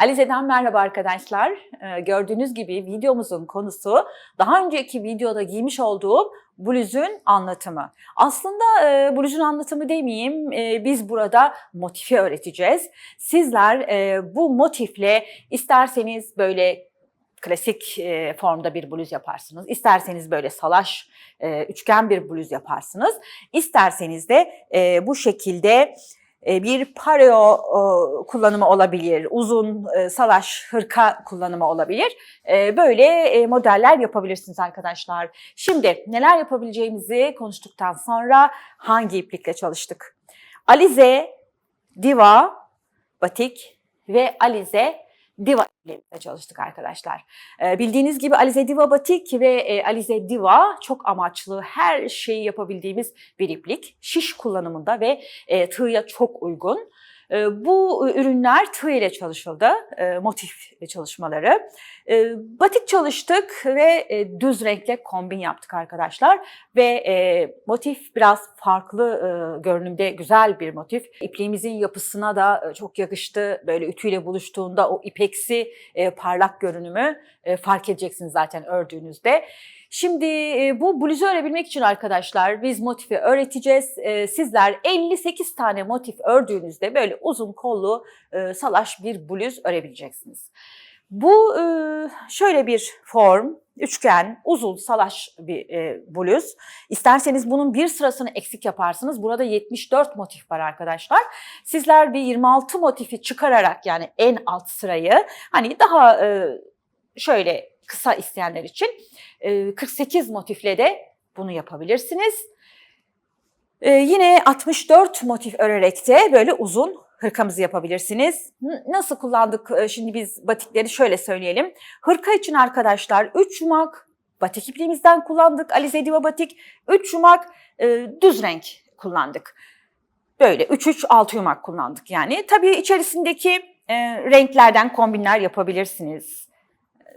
Alize'den merhaba arkadaşlar. Ee, gördüğünüz gibi videomuzun konusu daha önceki videoda giymiş olduğum bluzun anlatımı. Aslında e, bluzun anlatımı demeyeyim, e, biz burada motifi öğreteceğiz. Sizler e, bu motifle isterseniz böyle klasik e, formda bir bluz yaparsınız. İsterseniz böyle salaş, e, üçgen bir bluz yaparsınız. İsterseniz de e, bu şekilde bir pareo e, kullanımı olabilir, uzun e, salaş hırka kullanımı olabilir. E, Böyle e, modeller yapabilirsiniz arkadaşlar. Şimdi neler yapabileceğimizi konuştuktan sonra hangi iplikle çalıştık? Alize, Diva, Batik ve Alize Diva ipliğiyle çalıştık arkadaşlar. Ee, bildiğiniz gibi Alize Diva Batik ve e, Alize Diva çok amaçlı her şeyi yapabildiğimiz bir iplik. Şiş kullanımında ve e, tığya çok uygun. E, bu ürünler tığ ile çalışıldı, e, motif çalışmaları. E, batik çalıştık ve e, düz renkle kombin yaptık arkadaşlar. Ve e, motif biraz farklı e, görünümde güzel bir motif. İpliğimizin yapısına da e, çok yakıştı. Böyle ütüyle buluştuğunda o ipeksi e, parlak görünümü e, fark edeceksiniz zaten ördüğünüzde. Şimdi e, bu bluzu örebilmek için arkadaşlar biz motifi öğreteceğiz. E, Sizler 58 tane motif ördüğünüzde böyle uzun kollu e, salaş bir bluz örebileceksiniz. Bu şöyle bir form, üçgen, uzun, salaş bir bluz. İsterseniz bunun bir sırasını eksik yaparsınız. Burada 74 motif var arkadaşlar. Sizler bir 26 motifi çıkararak yani en alt sırayı hani daha şöyle kısa isteyenler için e, 48 motifle de bunu yapabilirsiniz. Yine 64 motif örerek de böyle uzun hırkamızı yapabilirsiniz. Nasıl kullandık şimdi biz batikleri şöyle söyleyelim. Hırka için arkadaşlar 3 yumak batik ipliğimizden kullandık. Alize Diva batik 3 yumak düz renk kullandık. Böyle 3-3-6 yumak kullandık yani. Tabii içerisindeki e, renklerden kombinler yapabilirsiniz.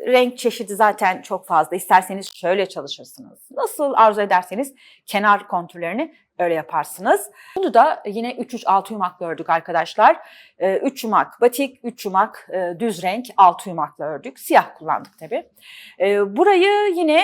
Renk çeşidi zaten çok fazla. İsterseniz şöyle çalışırsınız. Nasıl arzu ederseniz kenar kontürlerini öyle yaparsınız. Bunu da yine 3-3-6 yumakla ördük arkadaşlar. 3 yumak batik, 3 yumak e, düz renk, 6 yumakla ördük. Siyah kullandık tabii. E, Burayı yine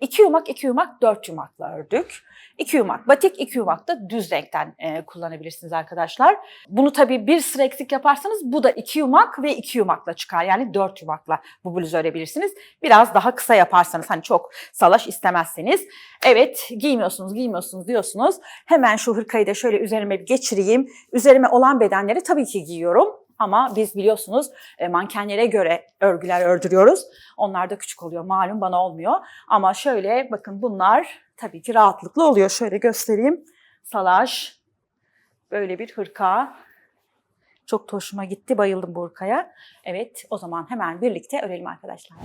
2 yumak, 2 yumak, 4 yumakla ördük. 2 yumak batik, 2 yumak da düz renkten e, kullanabilirsiniz arkadaşlar. Bunu tabii bir sıra eksik yaparsanız bu da 2 yumak ve 2 yumakla çıkar. Yani 4 yumakla bu bluzu örebilirsiniz. Biraz daha kısa yaparsanız hani çok salaş istemezseniz. Evet giymiyorsunuz, giymiyorsunuz diyorsunuz. Hemen şu hırkayı da şöyle üzerime bir geçireyim. Üzerime olan bedenleri tabii ki giyiyorum. Ama biz biliyorsunuz e, mankenlere göre örgüler ördürüyoruz. Onlar da küçük oluyor malum bana olmuyor. Ama şöyle bakın bunlar tabii ki rahatlıkla oluyor. Şöyle göstereyim. Salaş, böyle bir hırka. Çok hoşuma gitti, bayıldım bu hırkaya. Evet, o zaman hemen birlikte örelim arkadaşlar.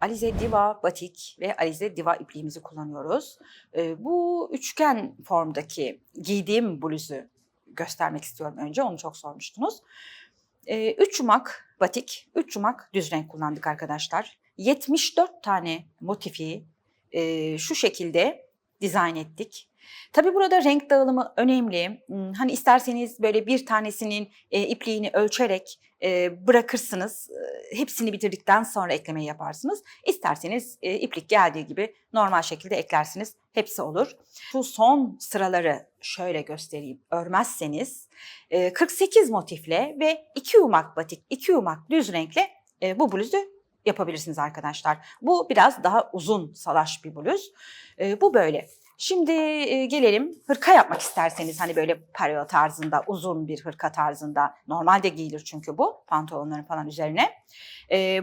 Alize Diva Batik ve Alize Diva ipliğimizi kullanıyoruz. Ee, bu üçgen formdaki giydiğim bluzu göstermek istiyorum önce. Onu çok sormuştunuz. 3 yumak batik, 3 yumak düz renk kullandık arkadaşlar. 74 tane motifi e, şu şekilde dizayn ettik. Tabi burada renk dağılımı önemli. Hmm, Hani isterseniz böyle bir tanesinin e, ipliğini ölçerek e, bırakırsınız. E, hepsini bitirdikten sonra eklemeyi yaparsınız. İsterseniz iplik geldiği gibi normal şekilde eklersiniz. Hepsi olur. Şu son sıraları şöyle göstereyim. Örmezseniz e, 48 motifle ve 2 yumak batik, 2 yumak düz renkle bu bluzu yapabilirsiniz arkadaşlar. Bu biraz daha uzun salaş bir bluz. Bu böyle. Şimdi gelelim hırka yapmak isterseniz hani böyle pareo tarzında uzun bir hırka tarzında normalde giyilir çünkü bu pantolonların falan üzerine.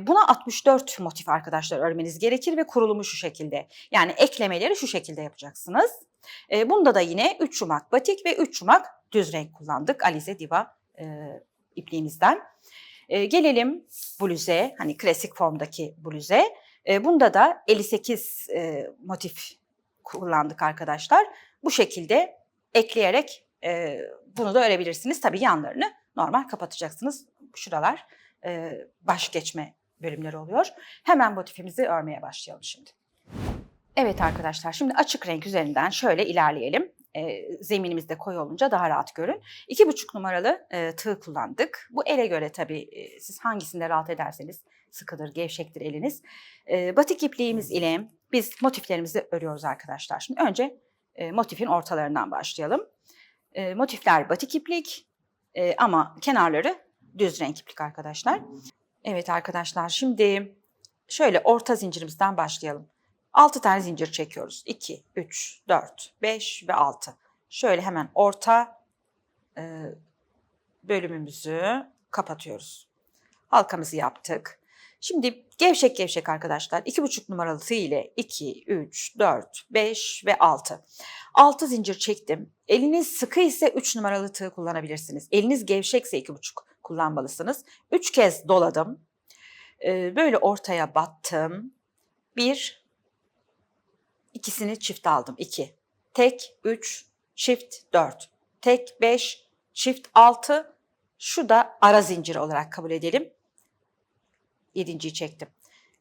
Buna 64 motif arkadaşlar örmeniz gerekir ve kurulumu şu şekilde. Yani eklemeleri şu şekilde yapacaksınız. Bunda da yine 3 yumak batik ve 3 yumak düz renk kullandık Alize Diva ipliğimizden. Gelelim bluze hani klasik formdaki bluze. Bunda da 58 e, motif kullandık arkadaşlar. Bu şekilde ekleyerek e, bunu da örebilirsiniz. Tabii yanlarını normal kapatacaksınız. Şuralar e, baş geçme bölümleri oluyor. Hemen motifimizi örmeye başlayalım şimdi. Evet arkadaşlar şimdi açık renk üzerinden şöyle ilerleyelim. E, zeminimiz de koyu olunca daha rahat görün. İki buçuk numaralı e, tığ kullandık. Bu ele göre tabii e, siz hangisinde rahat ederseniz sıkıdır, gevşektir eliniz. E, batik ipliğimiz ile biz motiflerimizi örüyoruz arkadaşlar. Şimdi önce e, motifin ortalarından başlayalım. E, motifler batik iplik e, ama kenarları düz renk iplik arkadaşlar. Evet arkadaşlar şimdi şöyle orta zincirimizden başlayalım. 6 tane zincir çekiyoruz. 2, 3, 4, 5 ve 6. Şöyle hemen orta e, bölümümüzü kapatıyoruz. Halkamızı yaptık. Şimdi gevşek gevşek arkadaşlar 2,5 numaralı tığ ile 2, 3, 4, 5 ve 6. 6 zincir çektim. Eliniz sıkı ise 3 numaralı tığ kullanabilirsiniz. Eliniz gevşekse 2,5 kullanmalısınız. 3 kez doladım. Ee, böyle ortaya battım. 1, ikisini çift aldım. 2, tek 3, çift 4, tek 5, çift 6. Şu da ara zincir olarak kabul edelim. Yedinciyi çektim.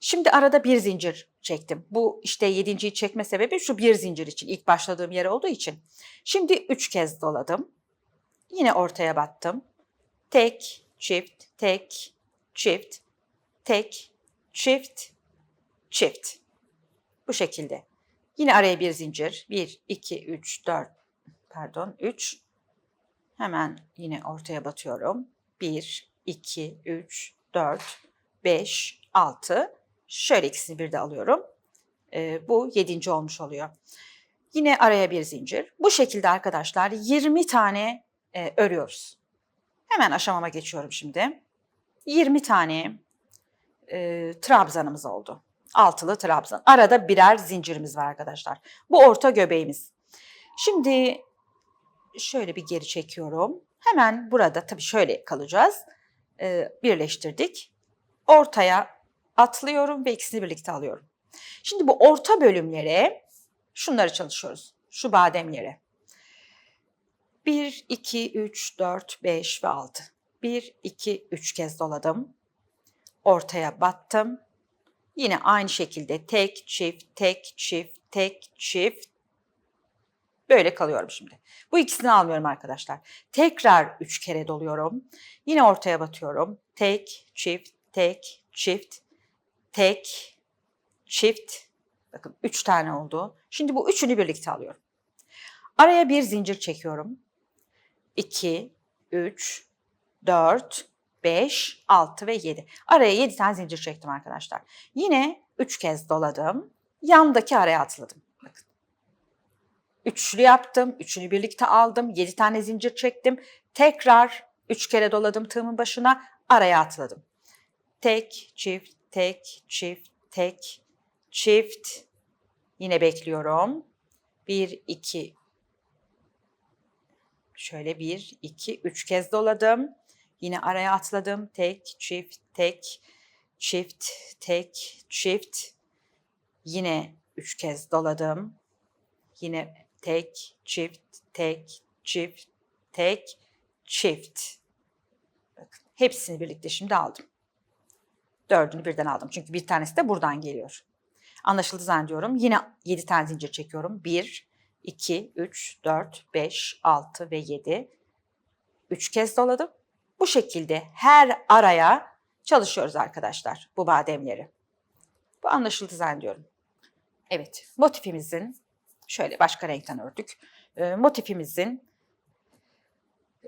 Şimdi arada bir zincir çektim. Bu işte yedinciyi çekme sebebi şu bir zincir için. ilk başladığım yer olduğu için. Şimdi üç kez doladım. Yine ortaya battım. Tek, çift, tek, çift, tek, çift, çift. Bu şekilde. Yine araya bir zincir. 1, 2, 3, 4, pardon 3. Hemen yine ortaya batıyorum. 1, 2, 3, 4, 5, 6. Şöyle ikisini bir de alıyorum. Ee, bu yedinci olmuş oluyor. Yine araya bir zincir. Bu şekilde arkadaşlar 20 tane e, örüyoruz. Hemen aşamama geçiyorum şimdi. 20 tane e, trabzanımız oldu. Altılı trabzan. Arada birer zincirimiz var arkadaşlar. Bu orta göbeğimiz. Şimdi şöyle bir geri çekiyorum. Hemen burada tabii şöyle kalacağız. E, birleştirdik ortaya atlıyorum ve ikisini birlikte alıyorum. Şimdi bu orta bölümlere şunları çalışıyoruz. Şu bademlere. 1, 2, 3, 4, 5 ve 6. 1, 2, 3 kez doladım. Ortaya battım. Yine aynı şekilde tek, çift, tek, çift, tek, çift. Böyle kalıyorum şimdi. Bu ikisini almıyorum arkadaşlar. Tekrar 3 kere doluyorum. Yine ortaya batıyorum. Tek, çift, tek, çift, tek, çift. Bakın üç tane oldu. Şimdi bu üçünü birlikte alıyorum. Araya bir zincir çekiyorum. 2, 3, 4, 5, 6 ve 7. Araya 7 tane zincir çektim arkadaşlar. Yine 3 kez doladım. Yandaki araya atladım. Bakın. Üçlü yaptım. Üçünü birlikte aldım. 7 tane zincir çektim. Tekrar 3 kere doladım tığımın başına. Araya atladım tek, çift, tek, çift, tek, çift. Yine bekliyorum. Bir, iki, şöyle bir, iki, üç kez doladım. Yine araya atladım. Tek, çift, tek, çift, tek, çift. Yine üç kez doladım. Yine tek, çift, tek, çift, tek, çift. Bakın hepsini birlikte şimdi aldım. Dördünü birden aldım. Çünkü bir tanesi de buradan geliyor. Anlaşıldı zannediyorum. Yine 7 tane zincir çekiyorum. 1, 2, 3, 4, 5, 6 ve 7. 3 kez doladım. Bu şekilde her araya çalışıyoruz arkadaşlar bu bademleri. Bu anlaşıldı zannediyorum. Evet motifimizin şöyle başka renkten ördük. E, motifimizin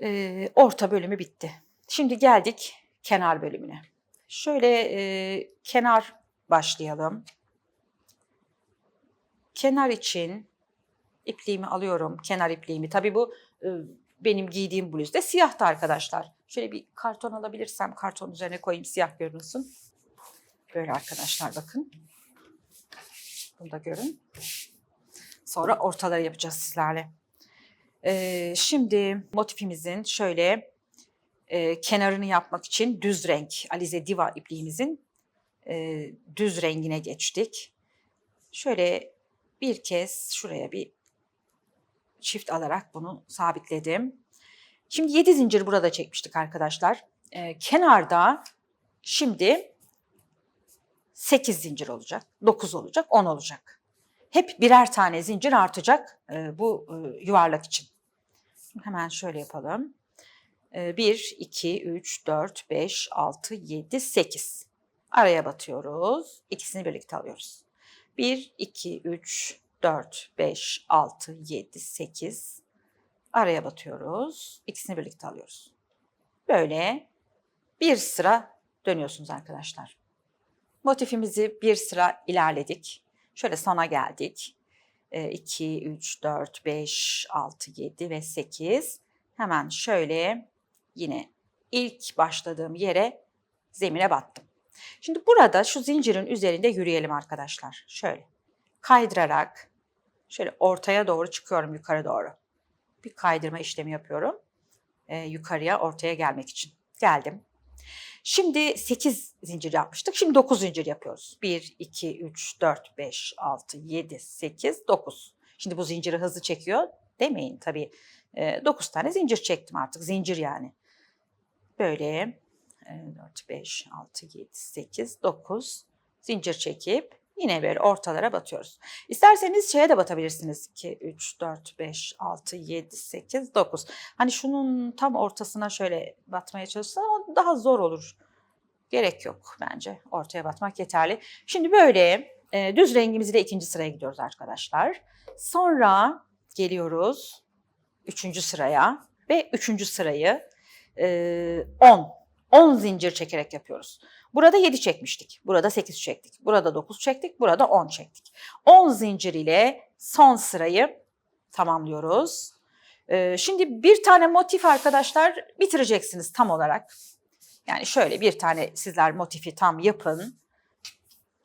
e, orta bölümü bitti. Şimdi geldik kenar bölümüne. Şöyle e, kenar başlayalım. Kenar için ipliğimi alıyorum. Kenar ipliğimi. Tabii bu e, benim giydiğim bluzda siyahtı arkadaşlar. Şöyle bir karton alabilirsem karton üzerine koyayım siyah görünsün. Böyle arkadaşlar bakın. Bunu da görün. Sonra ortaları yapacağız sizlerle. Ee, şimdi motifimizin şöyle e, kenarını yapmak için düz renk Alize Diva ipliğimizin e, düz rengine geçtik. Şöyle bir kez şuraya bir çift alarak bunu sabitledim. Şimdi 7 zincir burada çekmiştik arkadaşlar. E, kenarda şimdi 8 zincir olacak, 9 olacak, 10 olacak. hep birer tane zincir artacak e, bu e, yuvarlak için. Hemen şöyle yapalım. 1, 2, 3, 4, 5, 6, 7, 8. Araya batıyoruz. İkisini birlikte alıyoruz. 1, 2, 3, 4, 5, 6, 7, 8. Araya batıyoruz. İkisini birlikte alıyoruz. Böyle bir sıra dönüyorsunuz arkadaşlar. Motifimizi bir sıra ilerledik. Şöyle sona geldik. 2, 3, 4, 5, 6, 7 ve 8. Hemen şöyle yine ilk başladığım yere zemine battım. Şimdi burada şu zincirin üzerinde yürüyelim arkadaşlar. Şöyle kaydırarak şöyle ortaya doğru çıkıyorum yukarı doğru. Bir kaydırma işlemi yapıyorum. Ee, yukarıya ortaya gelmek için. Geldim. Şimdi 8 zincir yapmıştık. Şimdi 9 zincir yapıyoruz. 1, 2, 3, 4, 5, 6, 7, 8, 9. Şimdi bu zinciri hızlı çekiyor demeyin tabii. 9 tane zincir çektim artık. Zincir yani. Böyle 4, 5, 6, 7, 8, 9 zincir çekip yine böyle ortalara batıyoruz. İsterseniz şeye de batabilirsiniz. 2, 3, 4, 5, 6, 7, 8, 9. Hani şunun tam ortasına şöyle batmaya çalışsan ama daha zor olur. Gerek yok bence. Ortaya batmak yeterli. Şimdi böyle e, düz rengimizle ikinci sıraya gidiyoruz arkadaşlar. Sonra geliyoruz üçüncü sıraya ve üçüncü sırayı 10 10 zincir çekerek yapıyoruz. Burada 7 çekmiştik. Burada 8 çektik. Burada 9 çektik. Burada 10 çektik. 10 zincir ile son sırayı tamamlıyoruz. Şimdi bir tane motif arkadaşlar bitireceksiniz tam olarak. Yani şöyle bir tane sizler motifi tam yapın.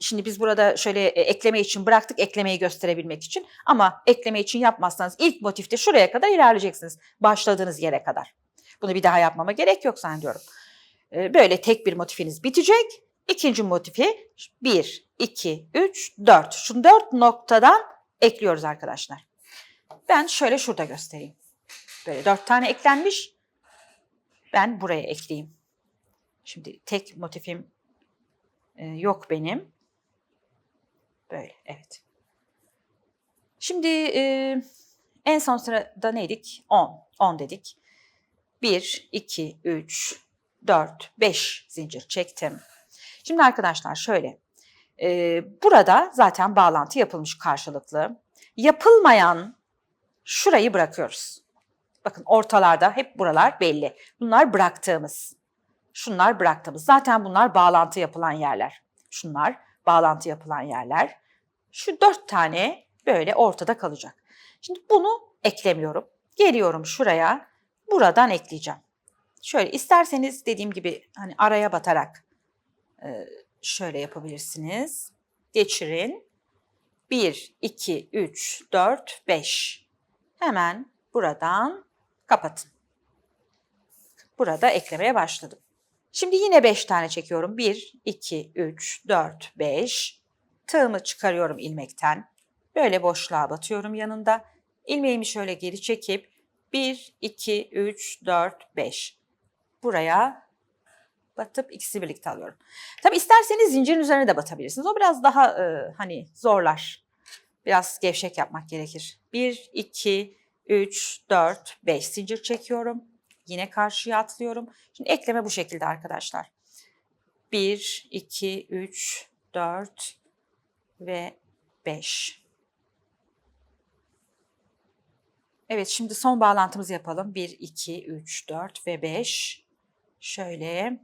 Şimdi biz burada şöyle e, ekleme için bıraktık eklemeyi gösterebilmek için. Ama ekleme için yapmazsanız ilk motifte şuraya kadar ilerleyeceksiniz. Başladığınız yere kadar. Bunu bir daha yapmama gerek yok zannediyorum. Ee, böyle tek bir motifiniz bitecek. İkinci motifi 1, 2, 3, 4. Şu 4 noktadan ekliyoruz arkadaşlar. Ben şöyle şurada göstereyim. Böyle 4 tane eklenmiş. Ben buraya ekleyeyim. Şimdi tek motifim e, yok benim. Böyle evet. Şimdi e, en son sırada neydik? 10. 10 dedik. 1, 2, 3, 4, 5 zincir çektim. Şimdi arkadaşlar şöyle. E, burada zaten bağlantı yapılmış karşılıklı. Yapılmayan şurayı bırakıyoruz. Bakın ortalarda hep buralar belli. Bunlar bıraktığımız. Şunlar bıraktığımız. Zaten bunlar bağlantı yapılan yerler. Şunlar bağlantı yapılan yerler. Şu dört tane böyle ortada kalacak. Şimdi bunu eklemiyorum. Geliyorum şuraya buradan ekleyeceğim. Şöyle isterseniz dediğim gibi hani araya batarak e, şöyle yapabilirsiniz. Geçirin. 1, 2, 3, 4, 5. Hemen buradan kapatın. Burada eklemeye başladım. Şimdi yine 5 tane çekiyorum. 1, 2, 3, 4, 5. Tığımı çıkarıyorum ilmekten. Böyle boşluğa batıyorum yanında. İlmeğimi şöyle geri çekip 1, 2, 3, 4, 5. Buraya batıp ikisi birlikte alıyorum. Tabi isterseniz zincirin üzerine de batabilirsiniz. O biraz daha e, hani zorlar. Biraz gevşek yapmak gerekir. 1, 2, 3, 4, 5 zincir çekiyorum. Yine karşıya atlıyorum. Şimdi ekleme bu şekilde arkadaşlar. 1, 2, 3, 4 ve 5. Evet şimdi son bağlantımızı yapalım. 1, 2, 3, 4 ve 5. Şöyle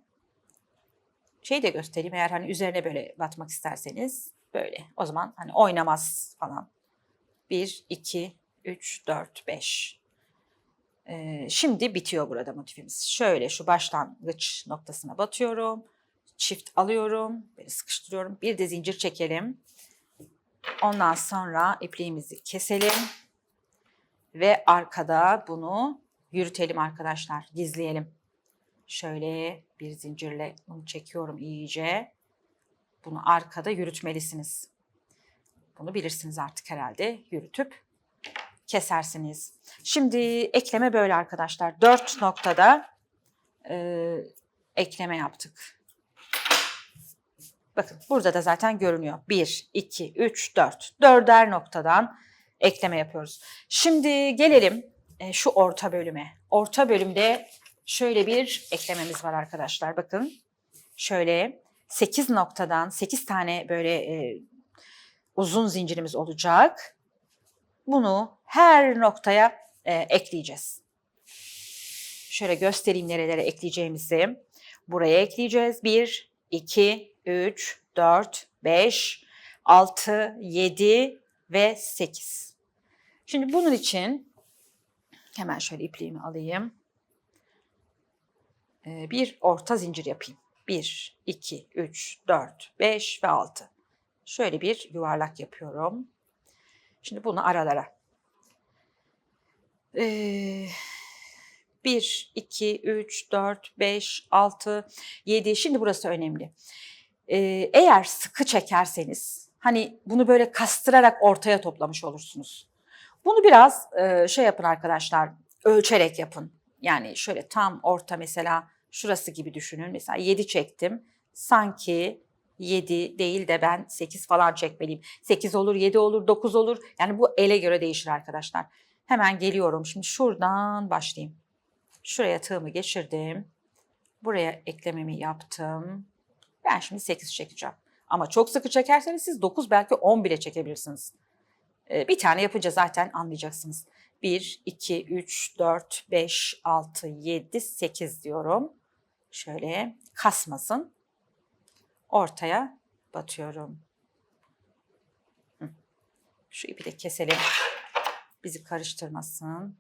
şey de göstereyim eğer hani üzerine böyle batmak isterseniz böyle. O zaman hani oynamaz falan. 1, 2, 3, 4, 5. Ee, şimdi bitiyor burada motifimiz. Şöyle şu başlangıç noktasına batıyorum. Çift alıyorum. Böyle sıkıştırıyorum. Bir de zincir çekelim. Ondan sonra ipliğimizi keselim. Ve arkada bunu yürütelim arkadaşlar. Gizleyelim. Şöyle bir zincirle bunu çekiyorum iyice. Bunu arkada yürütmelisiniz. Bunu bilirsiniz artık herhalde. Yürütüp kesersiniz. Şimdi ekleme böyle arkadaşlar. Dört noktada e, ekleme yaptık. Bakın burada da zaten görünüyor. 1, 2, 3, 4. Dörder noktadan ekleme yapıyoruz. Şimdi gelelim e, şu orta bölüme. Orta bölümde şöyle bir eklememiz var arkadaşlar. Bakın şöyle 8 noktadan 8 tane böyle e, uzun zincirimiz olacak. Bunu her noktaya e, ekleyeceğiz. Şöyle göstereyim nerelere ekleyeceğimizi. Buraya ekleyeceğiz. 1, 2, 3, 4, 5, 6, 7 ve 8. Şimdi bunun için hemen şöyle ipliğimi alayım. Ee, bir orta zincir yapayım. 1, 2, 3, 4, 5 ve 6. Şöyle bir yuvarlak yapıyorum. Şimdi bunu aralara. Ee, 1, 2, 3, 4, 5, 6, 7. Şimdi burası önemli. Ee, eğer sıkı çekerseniz hani bunu böyle kastırarak ortaya toplamış olursunuz. Bunu biraz e, şey yapın arkadaşlar ölçerek yapın. Yani şöyle tam orta mesela şurası gibi düşünün. Mesela 7 çektim. Sanki 7 değil de ben 8 falan çekmeliyim. 8 olur, 7 olur, 9 olur. Yani bu ele göre değişir arkadaşlar. Hemen geliyorum. Şimdi şuradan başlayayım. Şuraya tığımı geçirdim. Buraya eklememi yaptım. Ben şimdi 8 çekeceğim. Ama çok sıkı çekerseniz siz 9 belki 10 bile çekebilirsiniz. Ee, bir tane yapınca zaten anlayacaksınız. 1, 2, 3, 4, 5, 6, 7, 8 diyorum. Şöyle kasmasın. Ortaya batıyorum. Şu ipi de keselim. Bizi karıştırmasın.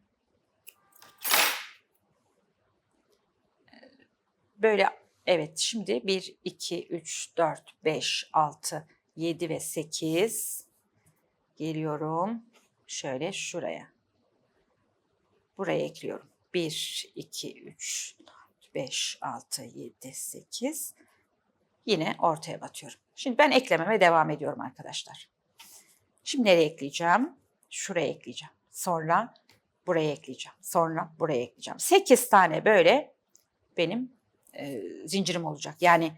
Böyle evet şimdi 1, 2, 3, 4, 5, 6, 7 ve 8 geliyorum. Şöyle şuraya. Buraya ekliyorum. 1, 2, 3, 4, 5, 6, 7, 8. Yine ortaya batıyorum. Şimdi ben eklememe devam ediyorum arkadaşlar. Şimdi nereye ekleyeceğim? Şuraya ekleyeceğim. Sonra buraya ekleyeceğim. Sonra buraya ekleyeceğim. 8 tane böyle benim e, zincirim olacak. Yani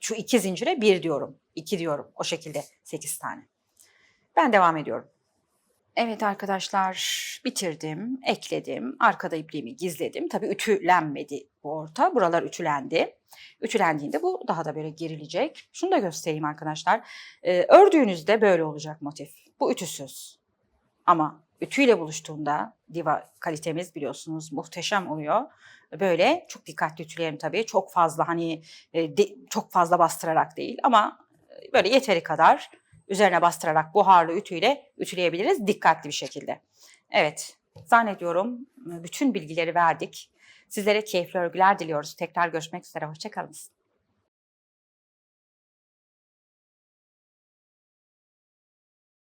şu iki zincire bir diyorum, iki diyorum. O şekilde 8 tane. Ben devam ediyorum. Evet arkadaşlar bitirdim, ekledim. Arkada ipliğimi gizledim. Tabii ütülenmedi bu orta. Buralar ütülendi. Ütülendiğinde bu daha da böyle gerilecek. Şunu da göstereyim arkadaşlar. Ee, ördüğünüzde böyle olacak motif. Bu ütüsüz. Ama ütüyle buluştuğunda diva kalitemiz biliyorsunuz muhteşem oluyor. Böyle çok dikkatli ütüleyelim tabii. Çok fazla hani e, de- çok fazla bastırarak değil ama e, böyle yeteri kadar üzerine bastırarak buharlı ütüyle ütüleyebiliriz dikkatli bir şekilde. Evet, zannediyorum bütün bilgileri verdik. Sizlere keyifli örgüler diliyoruz. Tekrar görüşmek üzere, hoşçakalın.